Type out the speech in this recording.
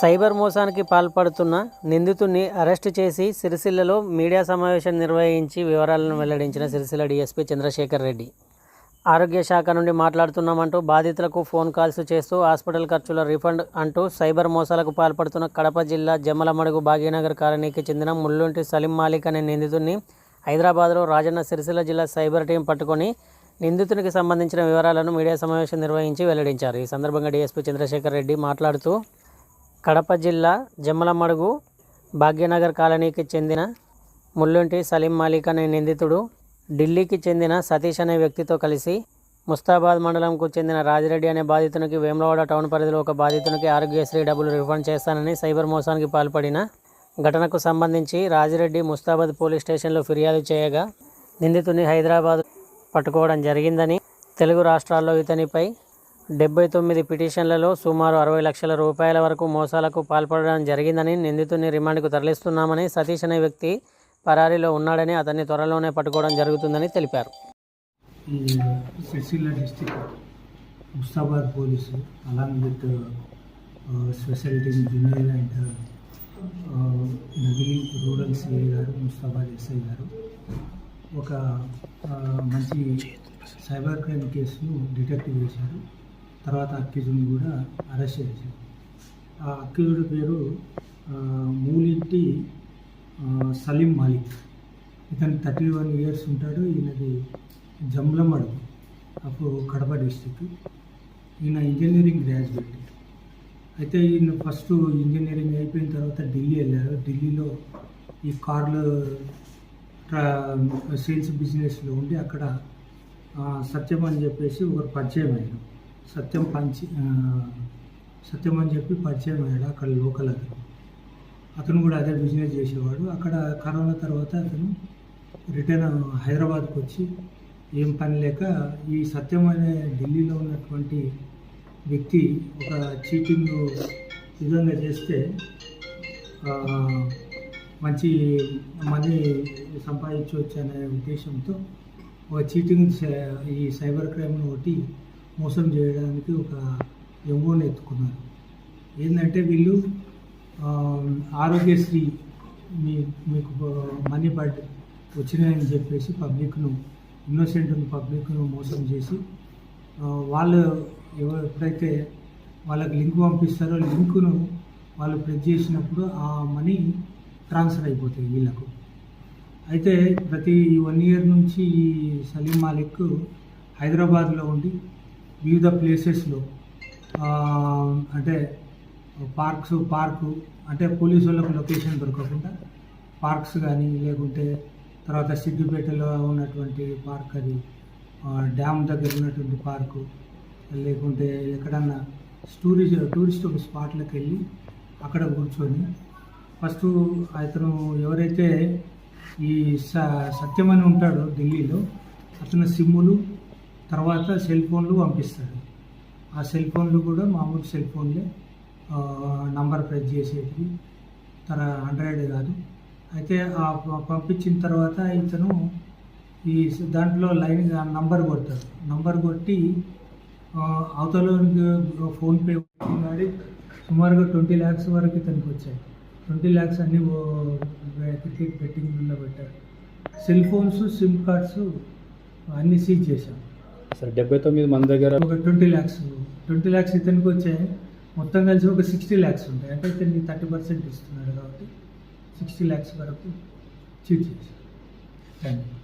Cyber మోసానికి పాల్పడుతున్న నిందితుడిని అరెస్టు చేసి సిరిసిల్లలో మీడియా సమావేశం నిర్వహించి వివరాలను వెల్లడించిన సిరిసిల్ల డీఎస్పీ చంద్రశేఖర్ రెడ్డి. ఆరోగ్య శాఖ నుండి మాట్లాడుతున్నామంటూ బాధితులకు ఫోన్ కాల్స్ చేస్తూ హాస్పిటల్ ఖర్చుల రిఫండ్ అంటూ సైబర్ మోసాలకు పాల్పడుతున్న కడప జిల్లా జమ్మలమడుగు భాగ్యనగర్ కాలనీకి చెందిన ముల్లుంటి సలీం మాలిక్ అనే నిందితుడిని హైదరాబాద్లో రాజన్న సిరిసిల్ల జిల్లా సైబర్ టీం పట్టుకొని నిందితునికి సంబంధించిన వివరాలను మీడియా సమావేశం నిర్వహించి వెల్లడించారు. ఈ సందర్భంగా డీఎస్పీ చంద్రశేఖర్ రెడ్డి మాట్లాడుతూ కడప జిల్లా జమ్మలమడుగు భాగ్యనగర్ కాలనీకి చెందిన ముల్లుంటి సలీం మాలిక్ అనే నిందితుడు ఢిల్లీకి చెందిన సతీష్ అనే వ్యక్తితో కలిసి ముస్తాబాద్ మండలంకు చెందిన రాజిరెడ్డి అనే బాధితునికి వేములవాడ టౌన్ పరిధిలో ఒక బాధితునికి ఆరోగ్యశ్రీ డబ్బులు రిఫండ్ చేస్తానని సైబర్ మోసానికి పాల్పడిన ఘటనకు సంబంధించి రాజిరెడ్డి ముస్తాబాద్ పోలీస్ స్టేషన్లో ఫిర్యాదు చేయగా నిందితుని హైదరాబాద్ పట్టుకోవడం జరిగిందని తెలుగు రాష్ట్రాల్లో ఇతనిపై డెబ్బై తొమ్మిది పిటిషన్లలో సుమారు అరవై లక్షల రూపాయల వరకు మోసాలకు పాల్పడడం జరిగిందని నిందితుని రిమాండ్కు తరలిస్తున్నామని సతీష్ అనే వ్యక్తి పరారీలో ఉన్నాడని అతన్ని త్వరలోనే పట్టుకోవడం జరుగుతుందని తెలిపారు. Sircilla district Mustabad police along with special team junior and నగిలి rural CI గారు ముస్తాబాద్ ఎస్ఐ గారు. ఒక మంచి సైబర్ క్రైమ్ కేసును డిటెక్టివ్ చేశారు. తర్వాత అక్యూజ్ని కూడా అరెస్ట్ చేశారు. ఆ అక్యూజ్డ్ పేరు మూలింటి సలీం మాలిక్. ఇతను థర్టీ వన్ ఇయర్స్ ఉంటాడు. ఈయనది జమ్లమడు అప్పుడు కడప డిస్టిక్ ఈయన ఇంజనీరింగ్ గ్రాడ్యుయేట్. అయితే ఈయన ఫస్ట్ ఇంజనీరింగ్ అయిపోయిన తర్వాత ఢిల్లీ వెళ్ళారు. ఢిల్లీలో ఈ కార్లు ట్రా సేల్స్ బిజినెస్లో ఉండి అక్కడ సత్యం అని చెప్పేసి ఒకరు పరిచయం అయ్యాడు సత్యం పంచి సత్యం అని చెప్పి పరిచయం అయ్యాడు అక్కడ లోకల్ అతను. అతను కూడా అదే బిజినెస్ చేసేవాడు. అక్కడ కరోనా తర్వాత అతను రిటర్న్ హైదరాబాద్కి వచ్చి ఏం పని లేక ఈ సత్యం అనే ఢిల్లీలో ఉన్నటువంటి వ్యక్తి ఒక చీటింగ్ విధంగా చేస్తే మంచి మనీ సంపాదించవచ్చు అనే ఉద్దేశంతో ఒక చీటింగ్ సై- ఈ సైబర్ క్రైమ్ను ఒకటి మోసం చేయడానికి ఒక ఎమోని ఎత్తుకున్నారు. ఏంటంటే వీళ్ళు ఆరోగ్యశ్రీ మీ మీకు మనీ బడ్ వచ్చినాయని చెప్పేసి పబ్లిక్ను ఇన్నోసెంట్ పబ్లిక్ను మోసం చేసి వాళ్ళు ఎవ- ఎప్పుడైతే వాళ్ళకి లింక్ పంపిస్తారో లింకును వాళ్ళు ప్రెస్ చేసినప్పుడు ఆ మనీ ట్రాన్స్ఫర్ అయిపోతాయి వీళ్ళకు. అయితే ప్రతి వన్ ఇయర్ నుంచి ఈ సలీం మాలిక్ హైదరాబాద్లో ఉండి వివిధ ప్లేసెస్లో అంటే పార్క్స్ పార్కు అంటే పోలీసు వాళ్ళకు లొకేషన్ దొరకకుండా పార్క్స్ కానీ లేకుంటే తర్వాత సిద్దిపేటలో ఉన్నటువంటి పార్క్ అది డ్యామ్ దగ్గర ఉన్నటువంటి పార్కు లేకుంటే ఎక్కడన్నా టూరిస్ట్ టూరిస్ట్ ఒక స్పాట్లకు వెళ్ళి అక్కడ కూర్చొని ఫస్ట్ అతను ఎవరైతే ఈ స సత్యం అని ఉంటాడో ఢిల్లీలో అతను సిమ్ములు తర్వాత సెల్ ఫోన్లు పంపిస్తాడు. ఆ సెల్ ఫోన్లు కూడా మామూలు సెల్ ఫోన్లే. నంబర్ ప్రెస్ చేసేటివి. తర ఆండ్రాయిడ్ కాదు. అయితే ఆ పంపించిన తర్వాత ఇతను ఈ దాంట్లో లైన్ నంబర్ కొడతాడు. నంబర్ కొట్టి ఆ, అవతలకి ఫోన్పే వాడి సుమారుగా ట్వంటీ ల్యాక్స్ వరకు ఇతనికి వచ్చాయి. ట్వంటీ ల్యాక్స్ అన్నీ క్రికెట్ బెట్టింగ్లో పెట్టారు cell phones SIM cards seize seize చేశాం సార్ డెబ్బై తొమ్మిది మంది దగ్గర ఒక ట్వంటీ ల్యాక్స్ ట్వంటీ ల్యాక్స్ ఇతనికి వచ్చాయి మొత్తం కలిసి ఒక సిక్స్టీ ల్యాక్స్ ఉంటాయి. అంటే ఇతనికి థర్టీ పర్సెంట్ ఇస్తున్నాడు కాబట్టి సిక్స్టీ ల్యాక్స్ వరకు చీట్ చేసి థ్యాంక్ యూ